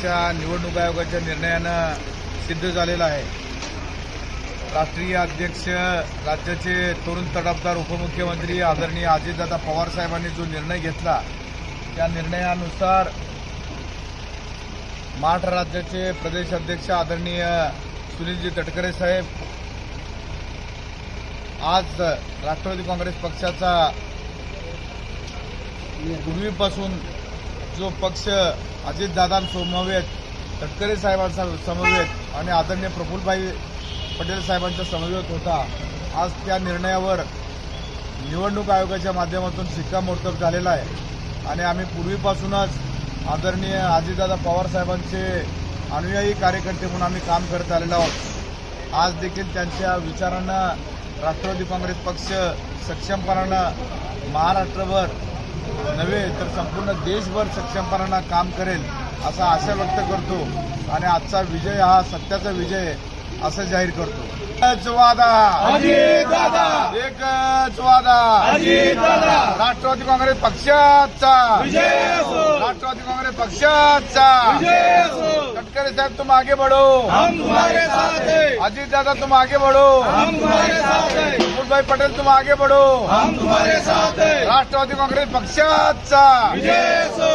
आजच्या निवडणूक आयोगाच्या निर्णयानं सिद्ध झालेला आहे. राष्ट्रीय अध्यक्ष राज्याचे तरुण तडफदार उपमुख्यमंत्री आदरणीय अजितदादा पवार साहेबांनी जो निर्णय घेतला त्या निर्णयानुसार महाराष्ट्र राज्याचे प्रदेश अध्यक्ष आदरणीय सुनीलजी तटकरे साहेब आज राष्ट्रवादी काँग्रेस पक्षाचा पूर्वीपासून जो पक्ष अजितदादांसमवेत तटकरे साहेबांचा समवेत आणि आदरणीय प्रफुल्लभाई पटेल साहेबांच्या समवेत होता आज त्या निर्णयावर निवडणूक आयोगाच्या माध्यमातून शिक्कामोर्तब झालेला आहे. आणि आम्ही पूर्वीपासूनच आदरणीय अजितदादा पवार साहेबांचे अनुयायी कार्यकर्ते म्हणून आम्ही काम करत आलेलो आहोत. आज देखील त्यांच्या विचारांना राष्ट्रवादी काँग्रेस पक्ष सक्षमपणानं महाराष्ट्रभर नव्हे तर संपूर्ण देशभर सक्षमपणानं काम करेल असा आशा व्यक्त करतो आणि आजचा विजय हा सत्याचा विजय आहे असं जाहीर करतो एकच वादा! एकच वादा! राष्ट्रवादी काँग्रेस पक्षाचा विजय असो! राष्ट्रवादी काँग्रेस पक्षाचा! तटकरे साहेब तुम आगे बढ़ो. हम तुम्हारे साथ हैं. अजीत दादा तुम आगे बढ़ो. हम तुम्हारे साथ हैं. प्रफुल्ल भाई पटेल तुम आगे बढ़ो. हम तुम्हारे साथ हैं. राष्ट्रवादी काँग्रेस पक्षाचा. विजय असो